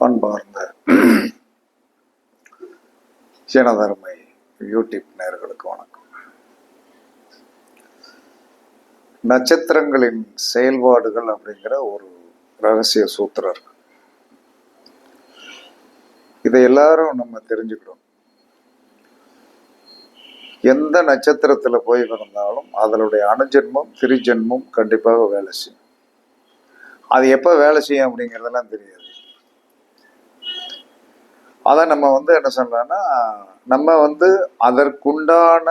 பண்பார்ந்த ஜனதர்மை YouTube நேர்களுக்கு வணக்கம். நட்சத்திரங்களின் செயல்பாடுகள் அப்படிங்கிற ஒரு ரகசிய சூத்திரம் இதை எல்லாரும் நம்ம தெரிஞ்சுக்கணும். எந்த நட்சத்திரத்தில் போய் இருந்தாலும் அதனுடைய அணுஜென்மம் திருஜென்மம் கண்டிப்பாக வேலை செய்யும். அது எப்போ வேலை செய்யும் அப்படிங்கிறதெல்லாம் தெரியாது. அதை நம்ம வந்து என்ன சொல்லலாம்னா நம்ம வந்து அதற்குண்டான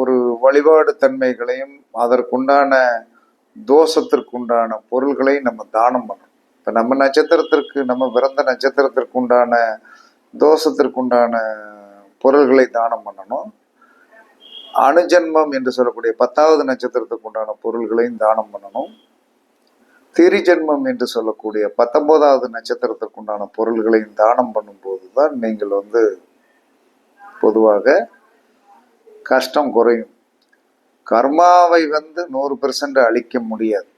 ஒரு வழிபாடு தன்மைகளையும் அதற்குண்டான தோஷத்திற்குண்டான பொருள்களையும் நம்ம தானம் பண்ணணும். இப்போ நம்ம நட்சத்திரத்திற்கு நம்ம பிறந்த நட்சத்திரத்திற்குண்டான தோஷத்திற்குண்டான பொருள்களை தானம் பண்ணணும். அணுஜன்மம் என்று சொல்லக்கூடிய பத்தாவது நட்சத்திரத்துக்கு உண்டான பொருள்களையும் தானம் பண்ணணும். திரிஜென்மம் என்று சொல்லக்கூடிய பத்தொன்பதாவது நட்சத்திரத்திற்கு உண்டான பொருள்களையும் தானம் பண்ணும்போது தான் நீங்கள் வந்து பொதுவாக கஷ்டம் குறையும். கர்மாவை வந்து நூறு பெர்சன்ட் அழிக்க முடியாது.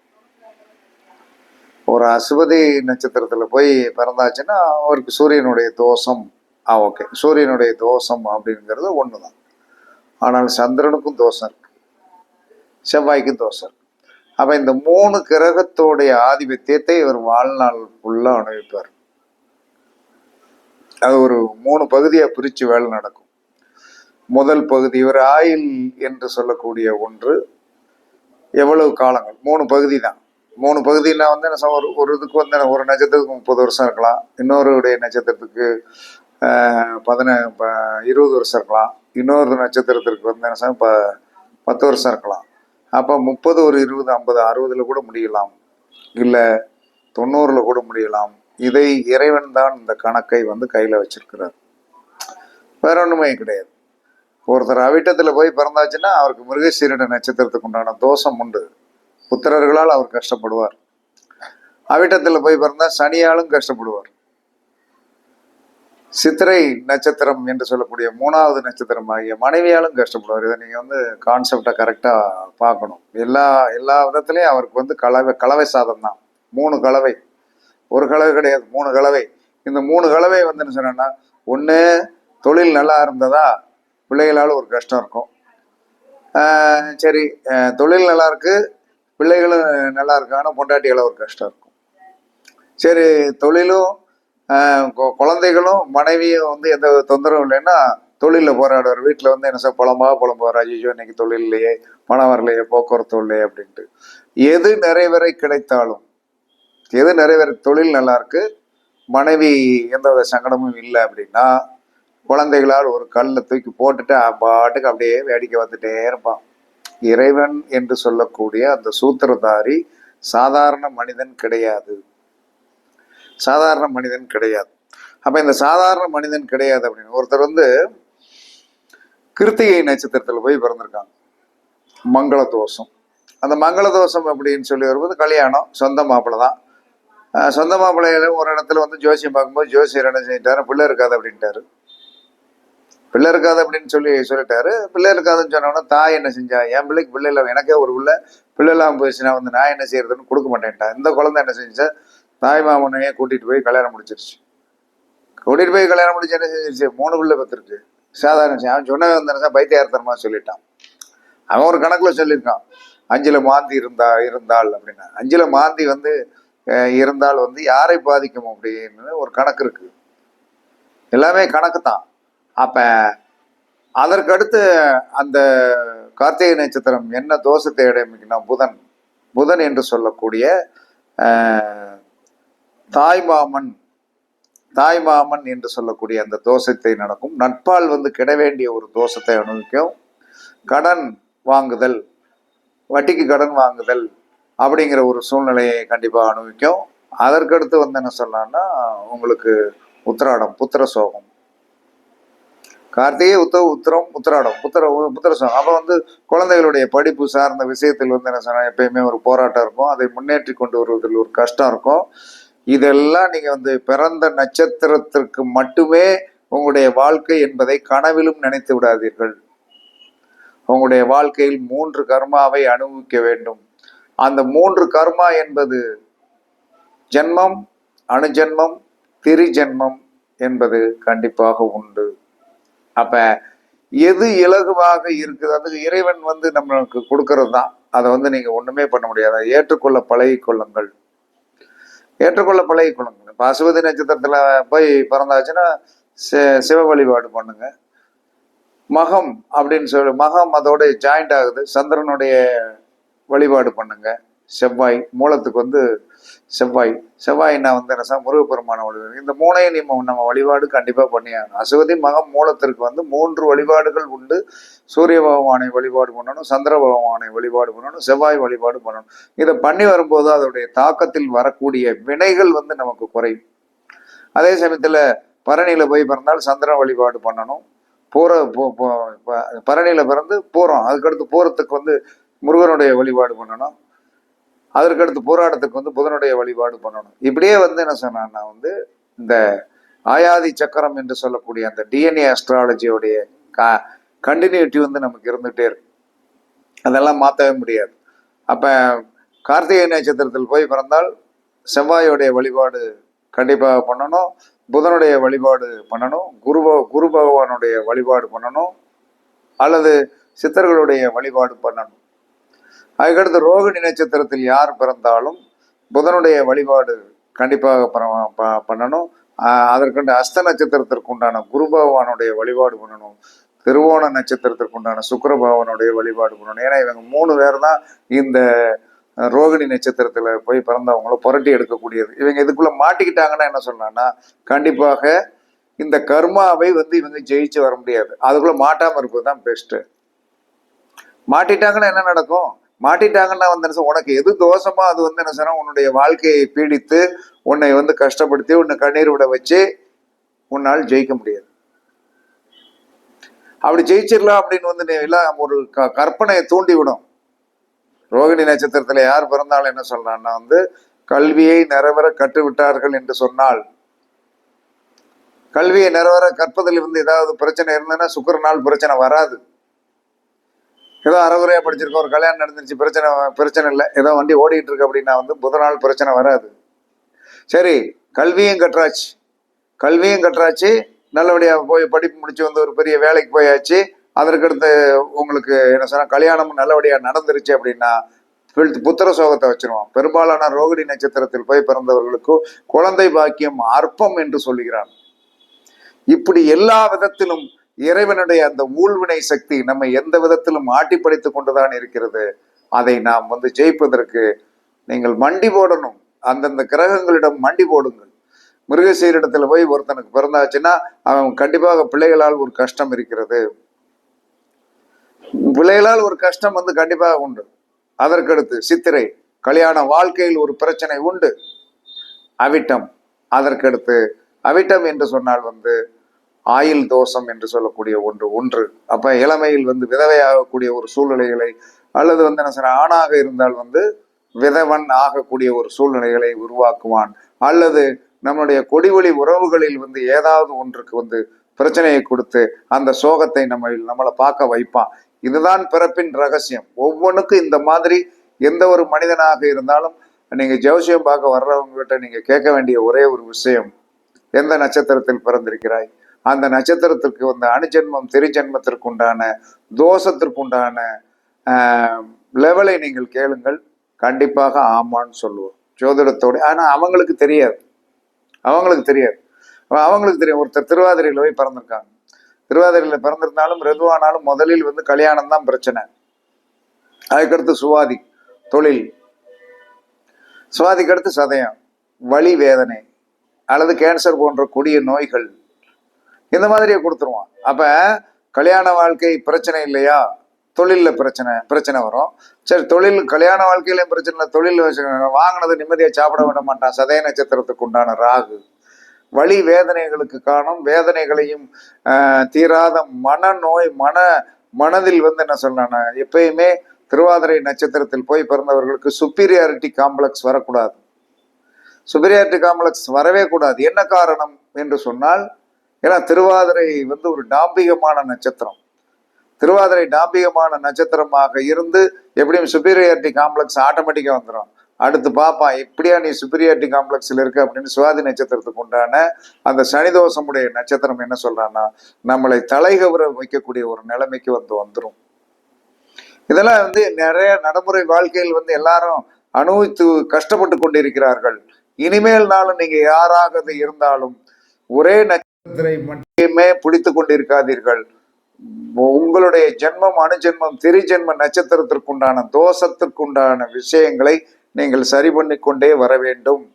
ஒரு அசுவதி நட்சத்திரத்தில் போய் பிறந்தாச்சுன்னா அவருக்கு சூரியனுடைய தோஷம் ஆ ஓகே சூரியனுடைய தோஷம் அப்படிங்கிறது ஒன்று தான் ஆனால் சந்திரனுக்கும் தோஷம் இருக்குது செவ்வாய்க்கும் தோஷம் இருக்குது அப்ப இந்த மூணு கிரகத்தோடைய ஆதிபத்தியத்தை இவர் வாழ்நாள் ஃபுல்லா அனுபவிப்பார். அது ஒரு மூணு பகுதியா பிரிச்சு வேலை நடக்கும். முதல் பகுதி இவர் ஆயில் என்று சொல்லக்கூடிய ஒன்று. எவ்வளவு காலங்கள்? மூணு பகுதி தான். மூணு பகுதினா வந்து என்ன ஒரு ஒரு இதுக்கு வந்து ஒரு நட்சத்திரத்துக்கு முப்பது வருஷம் இருக்கலாம். இன்னொருடைய நட்சத்திரத்துக்கு பதின இருபது வருஷம் இருக்கலாம். இன்னொரு நட்சத்திரத்திற்கு வந்து என்ன சார் ப பத்து வருஷம் இருக்கலாம். அப்போ முப்பது ஒரு இருபது ஐம்பது அறுபதுல கூட முடியலாம். இல்லை தொண்ணூறில் கூட முடியலாம். இதை இறைவன் தான் இந்த கணக்கை வந்து கையில் வச்சிருக்கிறார். வேற ஒன்றுமே கிடையாது. ஒருத்தர் அவிட்டத்தில் போய் பிறந்தாச்சுன்னா அவருக்கு மிருகசீரிட நட்சத்திரத்துக்கு உண்டான தோஷம் உண்டு. புத்திரர்களால் அவர் கஷ்டப்படுவார். அவிட்டத்தில் போய் பிறந்தா சனியாலும் கஷ்டப்படுவார். சித்திரை நட்சத்திரம் என்று சொல்லக்கூடிய மூணாவது நட்சத்திரம் ஆகிய மனைவியாலும் கஷ்டப்படுவார். இதை நீங்கள் வந்து கான்செப்டை கரெக்டாக பார்க்கணும். எல்லா எல்லா விதத்துலேயும் அவருக்கு வந்து கலவை கலவை சாதம் தான். மூணு கலவை. ஒரு கலவை கிடையாது மூணு கலவை. இந்த மூணு கலவை வந்து என்ன சொன்னேன்னா ஒன்று தொழில் நல்லா இருந்ததா? பிள்ளைகளால் ஒரு கஷ்டம் இருக்கும். சரி தொழில் நல்லா இருக்கு பிள்ளைகளும் நல்லா இருக்காங்கன்னா பொண்டாட்டியால் ஒரு கஷ்டம் இருக்கும். சரி தொழிலும் குழந்தைகளும் மனைவியும் வந்து எந்த வித தொந்தரவும் இல்லைன்னா தொழிலில் போராடுவார். வீட்டில் வந்து என்ன சார் புலம்பா புலம்புவார். ஐயோ இன்னைக்கு தொழில் இல்லையே பணம் வரலையே போக்குவரத்து இல்லையே அப்படின்ட்டு. எது நிறைவேறை கிடைத்தாலும் எது நிறைவேற தொழில் நல்லா இருக்கு மனைவி எந்த வித சங்கடமும் இல்லை அப்படின்னா குழந்தைகளால் ஒரு கல்லில் தூக்கி போட்டுட்டு அப்பாட்டுக்கு அப்படியே வேடிக்கை வந்துட்டே இருப்பான். இறைவன் என்று சொல்லக்கூடிய அந்த சூத்திரதாரி சாதாரண மனிதன் கிடையாது. சாதாரண மனிதன் கிடையாது. அப்போ இந்த சாதாரண மனிதன் கிடையாது அப்படின்னு. ஒருத்தர் வந்து கிருத்திகை நட்சத்திரத்தில் போய் பிறந்திருக்காங்க. மங்கள தோஷம். அந்த மங்கள தோஷம் அப்படின்னு சொல்லி வரும்போது கல்யாணம் சொந்த மாப்பிள்ளை தான். சொந்த மாப்பிள்ளையில ஒரு இடத்துல வந்து ஜோசியம் பார்க்கும்போது ஜோசியர் என்ன செஞ்சிட்டாரு? பிள்ளை இருக்காது அப்படின்ட்டாரு. பிள்ளை இருக்காது அப்படின்னு சொல்லி சொல்லிட்டாரு. பிள்ளை இருக்காதுன்னு சொன்னோன்னா தாய் என்ன செஞ்சா? என் பிள்ளைக்கு பிள்ளை இல்லாமல் எனக்கே ஒரு பிள்ளை. பிள்ளை இல்லாமல் போயிடுச்சுன்னா வந்து நான் என்ன செய்யறதுன்னு கொடுக்க மாட்டேன்ட்டா. இந்த குழந்தை என்ன செஞ்சா தாய் மாமனையே கூட்டிகிட்டு போய் கல்யாணம் முடிச்சிருச்சு. கூட்டிகிட்டு போய் கல்யாணம் முடிச்சு என்ன செஞ்சிருச்சு? மூணு பிள்ளை பத்திருக்கு. சாதாரண விஷயம். அவன் சொன்ன வந்து பைத்தியார்த்தனமா சொல்லிட்டான். அவன் ஒரு கணக்கில் சொல்லியிருக்கான். அஞ்சில் மாந்தி இருந்தா இருந்தாள் அப்படின்னா. அஞ்சில் மாந்தி வந்து இருந்தால் வந்து யாரை பாதிக்கும் அப்படின்னு ஒரு கணக்கு இருக்கு. எல்லாமே கணக்கு தான். அப்போ அதற்கடுத்து அந்த கார்த்திகை நட்சத்திரம் என்ன தோஷத்தை அடைமிக்குன்னா புதன். புதன் என்று சொல்லக்கூடிய தாய்மாமன் தாய்மாமன் என்று சொல்லக்கூடிய அந்த தோஷத்தை நடக்கும். நட்பால் வந்து கிட வேண்டிய ஒரு தோஷத்தை அனுபவிக்கும். கடன் வாங்குதல் வட்டிக்கு கடன் வாங்குதல் அப்படிங்கிற ஒரு சூழ்நிலையை கண்டிப்பாக அனுபவிக்கும். அதற்கடுத்து வந்து என்ன சொல்லலாம்னா உங்களுக்கு உத்திராடம் புத்திர சோகம். கார்த்திகை உத்த உத்திரம் உத்திராடம் புத்திர புத்திர சோகம். அப்போ வந்து குழந்தைகளுடைய படிப்பு சார்ந்த விஷயத்தில் வந்து என்ன சொன்னால் எப்பயுமே ஒரு போராட்டம் இருக்கும். அதை முன்னேற்றி கொண்டு வருவதில் ஒரு கஷ்டம் இருக்கும். இதெல்லாம் நீங்க வந்து பிறந்த நட்சத்திரத்திற்கு மட்டுமே உங்களுடைய வாழ்க்கை என்பதை கனவிலும் நினைத்து விடாதீர்கள். உங்களுடைய வாழ்க்கையில் மூன்று கர்மாவை அனுபவிக்க வேண்டும். அந்த மூன்று கர்மா என்பது ஜென்மம் அணுஜென்மம் திரிஜென்மம் என்பது கண்டிப்பாக உண்டு. அப்ப எது இலகுவாக இருக்குது? அதுக்கு இறைவன் வந்து நம்மளுக்கு கொடுக்கறது தான் அதை வந்து நீங்க ஒண்ணுமே பண்ண முடியாது. ஏற்றுக்கொள்ள பழகிக்கொள்ளுங்கள். ஏற்றுக்கொள்ள பழகி கொள்ளுங்க. இப்போ அசுபதி நட்சத்திரத்தில் போய் பிறந்தாச்சுன்னா சி- சிவ வழிபாடு பண்ணுங்க. மகம் அப்படின்னு சொல்லி மகம் அதோட ஜாயிண்ட் ஆகுது. சந்திரனுடைய வழிபாடு பண்ணுங்க. செவ்வாய் மூலத்துக்கு வந்து செவ்வாய். செவ்வாய்னா வந்து என்ன சார் முருகப்பெருமான வழிபாடு இந்த மூணையும் நம்ம நம்ம வழிபாடு கண்டிப்பாக பண்ணியாகணும் அசுவதி மகம் மூலத்திற்கு வந்து மூன்று வழிபாடுகள் உண்டு. சூரிய பகவானை வழிபாடு பண்ணணும் சந்திர பகவானை வழிபாடு பண்ணணும் செவ்வாய் வழிபாடு பண்ணணும். இதை பண்ணி வரும்போது அதோடைய தாக்கத்தில் வரக்கூடிய வினைகள் வந்து நமக்கு குறையும். அதே சமயத்தில் பரணியில் போய் பிறந்தால் சந்திர வழிபாடு பண்ணணும். பூர ப- பரணியில பிறந்து பூரம் அதுக்கடுத்து பூரத்துக்கு வந்து முருகனுடைய வழிபாடு பண்ணணும். அதற்கடுத்து போராட்டத்துக்கு வந்து புதனுடைய வழிபாடு பண்ணணும். இப்படியே வந்து என்ன சொன்னான்னா வந்து இந்த ஆயாதி சக்கரம் என்று சொல்லக்கூடிய அந்த டிஎன்ஏ அஸ்ட்ராலஜியோடைய க கண்டினியூட்டி வந்து நமக்கு இருந்துகிட்டே இருக்கு. அதெல்லாம் மாற்றவே முடியாது. அப்போ கார்த்திகை நட்சத்திரத்தில் போய் பிறந்தால் செவ்வாயோடைய வழிபாடு கண்டிப்பாக பண்ணணும் புதனுடைய வழிபாடு பண்ணணும் குரு குரு பகவானுடைய வழிபாடு பண்ணணும் அல்லது சித்தர்களுடைய வழிபாடு பண்ணணும். அதுக்கடுத்து ரோகிணி நட்சத்திரத்தில் யார் பிறந்தாலும் புதனுடைய வழிபாடு கண்டிப்பாக ப- பண்ணணும். அதற்கண்டு அஸ்த நட்சத்திரத்திற்கு உண்டான குரு பகவானுடைய வழிபாடு பண்ணணும். திருவோண நட்சத்திரத்திற்கு உண்டான சுக்கர பகவானுடைய வழிபாடு பண்ணணும். ஏன்னா இவங்க மூணு பேர் தான் இந்த ரோகிணி நட்சத்திரத்தில் போய் பிறந்தவங்கள புரட்டி எடுக்கக்கூடியது. இவங்க இதுக்குள்ளே மாட்டிக்கிட்டாங்கன்னா என்ன சொன்னான்னா கண்டிப்பாக இந்த கர்மாவை வந்து இவங்க ஜெயிச்சு வர முடியாது. அதுக்குள்ளே மாட்டாமல் இருப்பது தான் பெஸ்ட்டு மாட்டிட்டாங்கன்னா என்ன நடக்கும்? மாட்டிட்டாங்கன்னா வந்து என்ன உனக்கு எது தோஷமோ அது வந்து என்ன சொன்னா உன்னுடைய வாழ்க்கையை பீடித்து உன்னை வந்து கஷ்டப்படுத்தி உன்னை கண்ணீர் விட வச்சு உன்னால் ஜெயிக்க முடியாது. அப்படி ஜெயிச்சிடலாம் அப்படின்னு வந்து நீ எல்லாம் ஒரு க- கற்பனையை தூண்டி விடும் ரோகிணி நட்சத்திரத்துல யார் பிறந்தாலும் என்ன சொல்றான்னா வந்து கல்வியை நிறைவேற கற்றுவிட்டார்கள் என்று சொன்னால் கல்வியை நிறைவேற கற்பதில் இருந்து ஏதாவது பிரச்சனை இருந்ததுன்னா நாள் பிரச்சனை வராது. ஏதோ அறகுறையா படிச்சிருக்கோம் ஒரு கல்யாணம் நடந்துருச்சு பிரச்சனை பிரச்சனை இல்லை. ஏதோ வண்டி ஓடிட்டு இருக்கு அப்படின்னா வந்து புதனால் பிரச்சனை வராது. சரி கல்வியும் கட்டுறாச்சு கல்வியும் கட்டுறாச்சு நல்லபடியாக போய் படிப்பு முடிச்சு வந்து ஒரு பெரிய வேலைக்கு போயாச்சு. அதற்கடுத்து உங்களுக்கு என்ன சொன்னால் கல்யாணமும் நல்லபடியாக நடந்துருச்சு அப்படின்னா புத்திர சோகத்தை வச்சிருவோம். பெரும்பாலான ரோகிணி நட்சத்திரத்தில் போய் பிறந்தவர்களுக்கு குழந்தை பாக்கியம் அற்பம் என்று சொல்லுகிறான் இப்படி எல்லா விதத்திலும் இறைவனுடைய அந்த ஊழ்வினை சக்தி நம்மை எந்த விதத்திலும் ஆட்டி படைத்துக் கொண்டுதான் இருக்கிறது. அதை நாம் வந்து ஜெயிப்பதற்கு நீங்கள் மண்டி போடணும். அந்தந்த கிரகங்களிடம் மண்டி போடுங்கள். மிருகசீரிடத்துல போய் ஒருத்தனுக்கு பிறந்தாச்சுன்னா அவன் கண்டிப்பாக பிள்ளைகளால் ஒரு கஷ்டம் இருக்கிறது. பிள்ளைகளால் ஒரு கஷ்டம் வந்து கண்டிப்பாக உண்டு. அதற்கடுத்து சித்திரை கல்யாண வாழ்க்கையில் ஒரு பிரச்சனை உண்டு. அவிட்டம். அதற்கடுத்து அவிட்டம் என்று சொன்னால் வந்து ஆயில் தோஷம் என்று சொல்லக்கூடிய ஒன்று ஒன்று. அப்ப இளமையில் வந்து விதவையாகக்கூடிய ஒரு சூழ்நிலைகளை அல்லது வந்து என்ன சொல்ற ஆணாக இருந்தால் வந்து விதவன் ஆகக்கூடிய ஒரு சூழ்நிலைகளை உருவாக்குவான். அல்லது நம்மளுடைய கொடிவழி உறவுகளில் வந்து ஏதாவது ஒன்றுக்கு வந்து பிரச்சனையை கொடுத்து அந்த சோகத்தை நம்ம நம்மளை பார்க்க வைப்பான். இதுதான் பிறப்பின் ரகசியம். ஒவ்வொன்றுக்கும் இந்த மாதிரி எந்த ஒரு மனிதனாக இருந்தாலும் நீங்க ஜோசியம் பார்க்க வர்றவங்க கிட்ட நீங்க கேட்க வேண்டிய ஒரே ஒரு விஷயம் எந்த நட்சத்திரத்தில் பிறந்திருக்கிறாய்? அந்த நட்சத்திரத்திற்கு வந்து அணுஜென்மம் திரிஜென்மத்திற்கு உண்டான தோஷத்திற்கு உண்டான லெவலை நீங்கள் கேளுங்கள். கண்டிப்பாக ஆமான்னு சொல்லுவோம். ஜோதிடத்தோடு ஆனால் அவங்களுக்கு தெரியாது. அவங்களுக்கு தெரியாது. அவங்களுக்கு தெரியும். ஒருத்தர் திருவாதிரையில் போய் பிறந்திருக்காங்க. திருவாதிரையில் பிறந்திருந்தாலும் ரெதுவானாலும் முதலில் வந்து கல்யாணம் தான் பிரச்சனை. அதுக்கடுத்து சுவாதி தொழில். சுவாதிக்கு அடுத்து சதயம். வலி வேதனை. அல்லது கேன்சர் போன்ற கொடிய நோய்கள். இந்த மாதிரியே கொடுத்துருவான். அப்ப கல்யாண வாழ்க்கை பிரச்சனை இல்லையா? தொழிலில் பிரச்சனை பிரச்சனை வரும். சரி தொழில் கல்யாண வாழ்க்கையிலயும் பிரச்சனை இல்லை. தொழில் வாங்கினது நிம்மதியா சாப்பிட விட மாட்டான். சதய நட்சத்திரத்துக்கு உண்டான ராகு. வழி வேதனைகளுக்கு காணும் வேதனைகளையும் தீராத மனநோய் மன மனதில் வந்து என்ன சொல்லணும் எப்பயுமே திருவாதிரை நட்சத்திரத்தில் போய் பிறந்தவர்களுக்கு சுப்பீரியாரிட்டி காம்ப்ளெக்ஸ் வரக்கூடாது. சுப்பீரியாரிட்டி காம்ப்ளெக்ஸ் வரவே கூடாது. என்ன காரணம் என்று சொன்னால் ஏன்னா திருவாதிரை வந்து ஒரு டாம்பிகமான நட்சத்திரம். திருவாதிரை டாம்பிகமான நட்சத்திரமாக இருந்து எப்படியும் சுப்பீரியாரிட்டி காம்ப்ளெக்ஸ் ஆட்டோமேட்டிக்காக வந்துடும் அடுத்து பாப்பா இப்படியா நீ சுப்பீரியாரிட்டி காம்ப்ளெக்ஸில் இருக்க அப்படின்னு சுவாதி நட்சத்திரத்துக்கு உண்டான அந்த சனி தோஷமுடைய நட்சத்திரம் என்ன சொல்றான்னா நம்மளை தலைகவர வைக்கக்கூடிய ஒரு நிலைமைக்கு வந்து வந்துடும் இதெல்லாம் வந்து நிறைய நடைமுறை வாழ்க்கையில் வந்து எல்லாரும் அனுபவித்து கஷ்டப்பட்டு கொண்டிருக்கிறார்கள். இனிமேல் நாளும் நீங்க யாராக இருந்தாலும் ஒரே மட்டுமே பிடித்து கொண்டிருக்காதீர்கள். உங்களுடைய ஜென்மம் அணுஜென்மம் திரிஜென்ம நட்சத்திரத்திற்குண்டான தோஷத்திற்குண்டான விஷயங்களை நீங்கள் சரி பண்ணி கொண்டே வர வேண்டும்.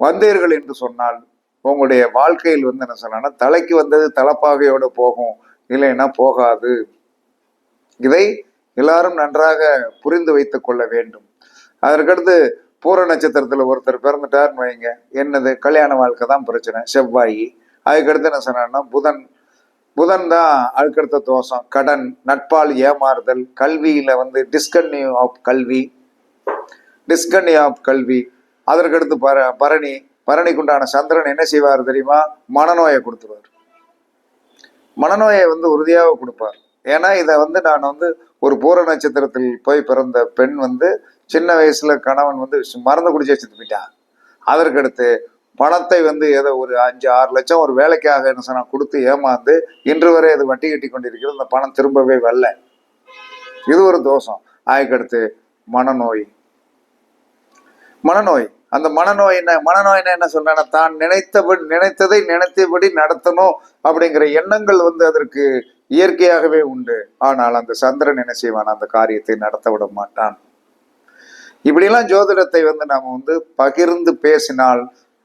வந்தீர்கள் என்று சொன்னால் உங்களுடைய வாழ்க்கையில் வந்து என்ன சொன்னா தலைக்கு வந்தது தலைப்பாகையோட போகும் இல்லைன்னா போகாது. இதை எல்லாரும் நன்றாக புரிந்து வைத்துக் கொள்ள வேண்டும். அதற்கடுத்து பூர நட்சத்திரத்தில் ஒருத்தர் பிறந்துட்டார்னு வைங்க. என்னது? கல்யாண வாழ்க்கை தான் பிரச்சனை. செவ்வாயி. அதுக்கடுத்து என்ன சொன்னேன்னா புதன் புதன் தான் அதுக்கடுத்த தோஷம் கடன் நட்பால் ஏமாறுதல் கல்வியில வந்து டிஸ்கன்யூ ஆஃப் கல்வி டிஸ்கன்யூ ஆஃப் கல்வி. அதற்கடுத்து பர பரணி பரணிக்குண்டான சந்திரன் என்ன செய்வார் தெரியுமா? மனநோயை கொடுத்துருவார். மனநோயை வந்து உறுதியாக கொடுப்பார். ஏன்னா இதை வந்து நான் வந்து ஒரு பூர நட்சத்திரத்தில் போய் பிறந்த பெண் வந்து சின்ன வயசுல கணவன் வந்து மருந்து குடிச்சு வச்சுட்டு போயிட்டான். அதற்கடுத்து பணத்தை வந்து ஏதோ ஒரு அஞ்சு ஆறு லட்சம் ஒரு வேலைக்காக என்ன சொன்னா கொடுத்து ஏமாந்து இன்று வரை அது வட்டி கட்டி கொண்டிருக்கிறது. அந்த பணம் திரும்பவே வரல. இது ஒரு தோஷம். அதுக்கடுத்து மனநோய். மனநோய். அந்த மனநோய் என்ன மனநோய் என்ன சொல்றேன்னா தான் நினைத்தபடி நினைத்ததை நினைத்தபடி நடத்தணும் அப்படிங்கிற எண்ணங்கள் வந்து அதற்கு இயற்கையாகவே உண்டு. ஆனால் அந்த சந்திரன் என்ன செய்வான்? அந்த காரியத்தை நடத்த விட மாட்டான். இப்படிலாம் ஜோதிடத்தை வந்து நாம வந்து பகிர்ந்து பேசினால்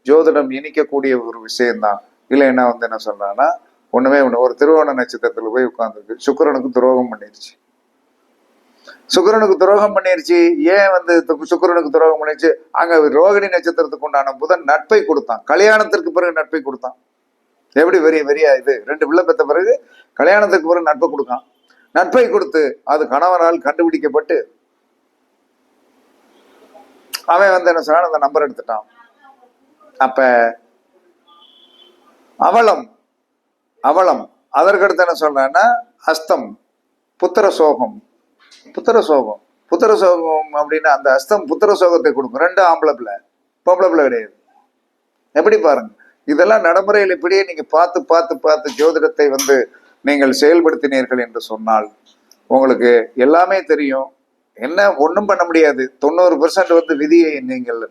ஜோதிடம் இனிக்கக்கூடிய ஒரு விஷயம்தான் இல்லைன்னா வந்து என்ன சொல்றான்னா ஒண்ணுமே ஒண்ணு ஒரு திருவோண நட்சத்திரத்துல போய் உட்கார்ந்துருக்கு. சுக்கிரனுக்கு துரோகம் பண்ணிருச்சு. சுக்கிரனுக்கு துரோகம் பண்ணிருச்சு. ஏன் வந்து சுக்கரனுக்கு சுக்கிரனுக்கு துரோகம் பண்ணிருச்சு? அங்க ரோகிணி நட்சத்திரத்துக்கு உண்டான புதன் நட்பை கொடுத்தான். கல்யாணத்திற்கு பிறகு நட்பை கொடுத்தான். எப்படி வெறிய வெறியா இது? ரெண்டு பிள்ளை பெற்ற பிறகு கல்யாணத்துக்கு பிறகு நட்பை கொடுக்கான். நட்பை கொடுத்து அது கணவனால் கண்டுபிடிக்கப்பட்டு அவன் வந்து என்ன சொன்னான்? அந்த நம்பர் எடுத்துட்டான். அப்ப அவலம் அவலம். அதற்கடுத்து என்ன சொல்றேன்னா அஸ்தம் புத்திர சோகம் புத்திர சோகம் புத்திர சோகம் அப்படின்னா அந்த அஸ்தம் புத்திர சோகத்தை கொடுக்கும். ரெண்டு ஆம்பளை பிள்ளை பொம்பளை பிள்ளை கிடையாது. எப்படி பாருங்க? இதெல்லாம் நடைமுறையில் இப்படியே நீங்க பார்த்து பார்த்து பார்த்து ஜோதிடத்தை வந்து நீங்கள் செயல்படுத்தினீர்கள் என்று சொன்னால் உங்களுக்கு எல்லாமே தெரியும். என்ன ஒன்றும் பண்ண முடியாது. தொண்ணூறு பெர்சன்ட் வந்து விதியை நீங்கள்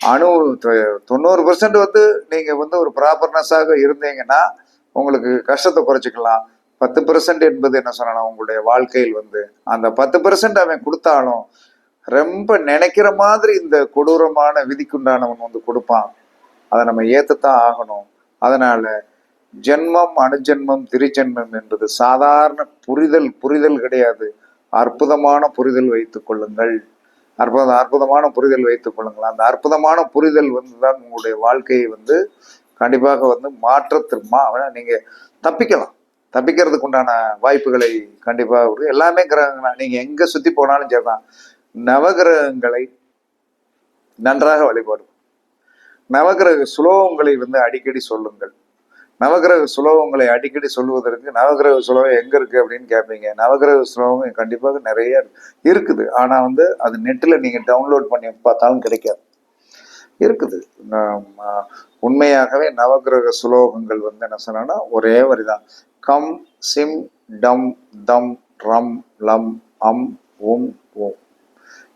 அணு தொண்ணூறு பெர்சன்ட் வந்து நீங்க வந்து ஒரு ப்ராப்பர்னஸாக இருந்தீங்கன்னா உங்களுக்கு கஷ்டத்தை குறைச்சிக்கலாம். பத்து பெர்சன்ட் என்பது என்ன சொல்லணும் உங்களுடைய வாழ்க்கையில் வந்து அந்த பத்து பெர்சன்ட் அவன் கொடுத்தாலும் ரொம்ப நினைக்கிற மாதிரி இந்த கொடூரமான விதிக்குண்டானவன் வந்து கொடுப்பான். அதை நம்ம ஏத்துத்தான் ஆகணும். அதனால ஜென்மம் அணுஜென்மம் திருஜென்மம் என்பது சாதாரண புரிதல் புரிதல் கிடையாது. அற்புதமான புரிதல் வைத்துக் கொள்ளுங்கள். அற்புத அற்புதமான புரிதல் வைத்துக் கொள்ளுங்கள் அந்த அற்புதமான புரிதல் வந்து தான் உங்களுடைய வாழ்க்கையை வந்து கண்டிப்பாக வந்து மாற்றத்திற்மா நீங்கள் தப்பிக்கலாம். தப்பிக்கிறதுக்கு உண்டான வாய்ப்புகளை கண்டிப்பாக இருக்கு. எல்லாமே கிரகங்கள் நீங்கள் எங்கே சுற்றி போனாலும் சரி தான் நவகிரகங்களை நன்றாக வழிபாடும் நவகிரக சுலோகங்களை வந்து அடிக்கடி சொல்லுங்கள். நவகிரக சுலோகங்களை அடிக்கடி சொல்லுவதற்கு நவகிரக சுலோகம் எங்க இருக்கு அப்படின்னு கேட்பீங்க நவகிரக சுலோகம் கண்டிப்பாக நிறைய இருக்குது. ஆனா வந்து அது நெட்டில் நீங்க டவுன்லோட் பண்ணி பார்த்தாலும் கிடைக்காது. இருக்குது. உண்மையாகவே நவகிரக சுலோகங்கள் வந்து என்ன சொன்னா ஒரே வரிதான். கம் சிம் டம் தம் ரம் லம் அம் உம் ஓம்.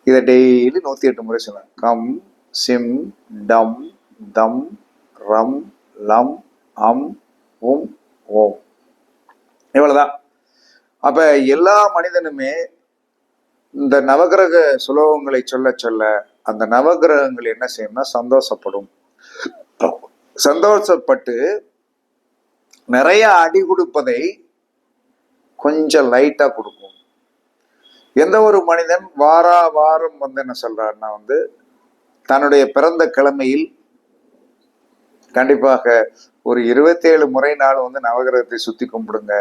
இதை டெய்லி நூத்தி எட்டு முறை சொல்லலாம் கம் சிம் டம் தம் ரம் லம் அம் உம் ஓம். இவ்வளவுதான். அப்ப எல்லா மனிதனுமே இந்த நவகிரக சுலோகங்களை சொல்ல சொல்ல அந்த நவகிரகங்கள் என்ன செய்யும்னா சந்தோஷப்படும். சந்தோஷப்பட்டு நிறைய அடி கொடுப்பதை கொஞ்சம் லைட்டா கொடுக்கும். எந்த ஒரு மனிதன் வாரா வாரம் வந்து என்ன சொல்றாருன்னா வந்து தன்னுடைய பிறந்த கிழமையில் கண்டிப்பாக ஒரு இருபத்தேழு முறை நாள் வந்து நவகிரகத்தை சுத்தி கும்பிடுங்க.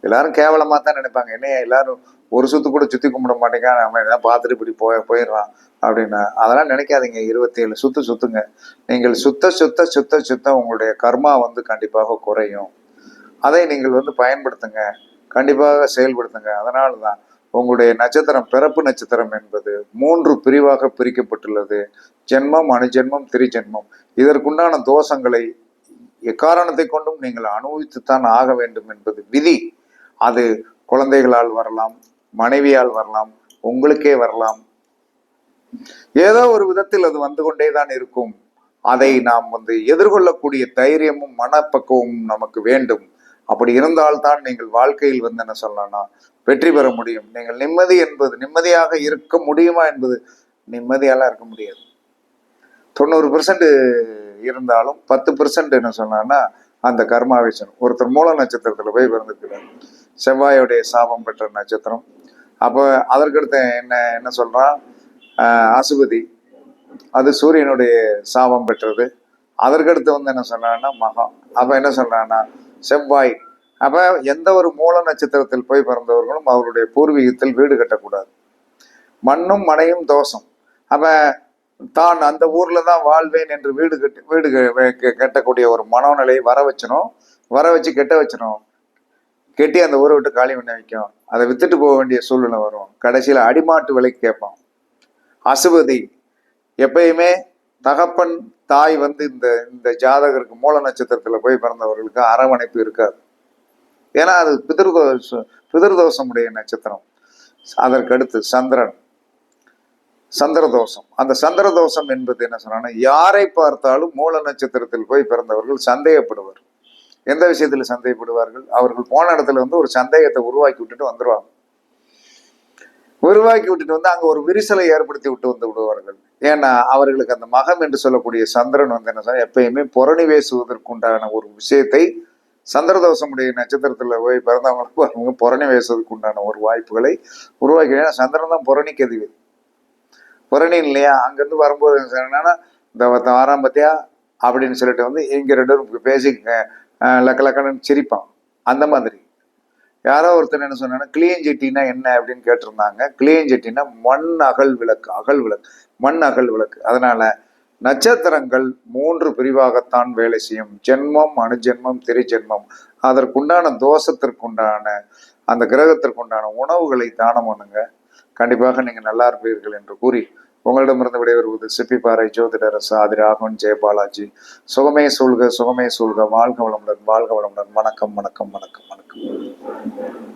எல்லாரும் கேவலமா தான் நினைப்பாங்க. என்னையா எல்லாரும் ஒரு சுத்து கூட சுத்தி கும்பிட மாட்டேங்க. நம்ம எதாவது பார்த்துட்டு இப்படி போய் போயிடுறான் அப்படின்னா. அதெல்லாம் நினைக்காதீங்க. இருபத்தேழு சுத்து சுத்துங்க. நீங்கள் சுத்த சுத்த சுத்த சுத்த உங்களுடைய கர்மா வந்து கண்டிப்பாக குறையும். அதை நீங்கள் வந்து பயன்படுத்துங்க. கண்டிப்பாக செயல்படுத்துங்க. அதனால தான் உங்களுடைய நட்சத்திரம் பிறப்பு நட்சத்திரம் என்பது மூன்று பிரிவாக பிரிக்கப்பட்டுள்ளது. ஜென்மம் அணுஜென்மம் திரிஜென்மம். இதற்குண்டான தோஷங்களை எக்காரணத்தை கொண்டும் நீங்கள் அனுபவித்துத்தான் ஆக வேண்டும் என்பது விதி. அது குழந்தைகளால் வரலாம் மனைவியால் வரலாம் உங்களுக்கே வரலாம். ஏதோ ஒரு விதத்தில் அது வந்து கொண்டே தான் இருக்கும். அதை நாம் வந்து எதிர்கொள்ளக்கூடிய தைரியமும் மனப்பக்குவமும் நமக்கு வேண்டும். அப்படி இருந்தால்தான் நீங்கள் வாழ்க்கையில் வந்து என்ன சொல்லலாம்னா வெற்றி பெற முடியும். நீங்கள் நிம்மதி என்பது நிம்மதியாக இருக்க முடியுமா என்பது நிம்மதியாலாம் இருக்க முடியாது. தொண்ணூறு பெர்சன்ட் இருந்தாலும் பத்து பெர்சன்ட் என்ன சொன்னான்னா அந்த கர்மாவேசனம் ஒருத்தர் மூல நட்சத்திரத்தில் போய் பிறந்திருக்கிறார். செவ்வாயோடைய சாபம் பெற்ற நட்சத்திரம். அப்போ அதற்கடுத்து என்ன என்ன சொல்கிறான் அசுபதி. அது சூரியனுடைய சாபம் பெற்றது. அதற்கடுத்து வந்து என்ன சொன்னான்னா மகம் அப்போ என்ன சொல்கிறான்னா செவ்வாய் அப்ப எந்த ஒரு மூல நட்சத்திரத்தில் போய் பிறந்தவர்களும் அவருடைய பூர்வீகத்தில் வீடு கட்டக்கூடாது. மண்ணும் மனையும் தோஷம். அப்ப தான் அந்த ஊர்ல தான் வாழ்வேன் என்று வீடு கட்டி வீடு கட்டக்கூடிய ஒரு மனோநிலையை வர வச்சணும் வர வச்சு கெட்ட வச்சிடும் கெட்டி அந்த ஊரை விட்டு காலி பண்ண வைக்கும். அதை வித்துட்டு போக வேண்டிய சூழ்நிலை வரும். கடைசியில் அடிமாட்டு விலைக்கு கேட்பான். அசுபதி. எப்பயுமே தகப்பன் தாய் வந்து இந்த இந்த ஜாதகருக்கு மூல நட்சத்திரத்துல போய் பிறந்தவர்களுக்கு அரவணைப்பு இருக்காது. ஏன்னா அது பிதிர்தோஷம் பிதர்தோஷமுடைய நட்சத்திரம். அதற்கடுத்து சந்திரன். சந்திரதோஷம். அந்த சந்திரதோஷம் என்பது என்ன சொன்னா யாரை பார்த்தாலும் மூல நட்சத்திரத்தில் போய் பிறந்தவர்கள் சந்தேகப்படுவர். எந்த விஷயத்தில் சந்தேகப்படுவார்கள்? அவர்கள் போன இடத்துல வந்து ஒரு சந்தேகத்தை உருவாக்கி விட்டுட்டு வந்துருவாங்க. உருவாக்கி விட்டுட்டு வந்து அங்கே ஒரு விரிசலை ஏற்படுத்தி விட்டு வந்து விடுவார்கள். ஏன்னா அவர்களுக்கு அந்த மகம் என்று சொல்லக்கூடிய சந்திரன் வந்து என்ன சொன்னா எப்பயுமே புரணி வேசுவதற்குண்டான ஒரு விஷயத்தை சந்திரதோஷமுடைய நட்சத்திரத்தில் போய் பிறந்தவங்களுக்கு அவங்க புரணி வேசுவதற்கு உண்டான ஒரு வாய்ப்புகளை உருவாக்கி ஏன்னா சந்திரன் தான் புரணிக்கு அதிபதி. புரணி இல்லையா? அங்கேருந்து வரும்போது என்ன இந்த ஆறாம் பத்தியா? அப்படின்னு சொல்லிட்டு வந்து இங்கே ரெண்டு பேரும் பேசி லக்க லக்கன்னு சிரிப்பான். அந்த மாதிரி. யாரோ ஒருத்தர் என்ன சொன்னாங்கன்னா கிளியஞ்செட்டினா என்ன அப்படின்னு கேட்டிருந்தாங்க. கிளியஞ்செட்டினா மண் அகல் விளக்கு அகல் விளக்கு மண் அகல் விளக்கு. அதனால நட்சத்திரங்கள் மூன்று பிரிவாகத்தான் வேலை செய்யும். ஜென்மம் அணுஜென்மம் திரிஜென்மம். அதற்குண்டான தோஷத்திற்குண்டான அந்த கிரகத்திற்குண்டான உணவுகளை தானம் பண்ணுங்க. கண்டிப்பாக நீங்கள் நல்லா இருப்பீர்கள் என்று கூறி உங்களிடமிருந்து விடைபெறுவது சிப்பிப்பாறை ஜோதிடரசு ஆதி ராகவன் ஜெயபாலாஜி சுகமே சூழ்க சுகமே சூழ்க. வாழ்க வளமுடன் வாழ்க வளமுடன். வணக்கம் வணக்கம் வணக்கம் வணக்கம்.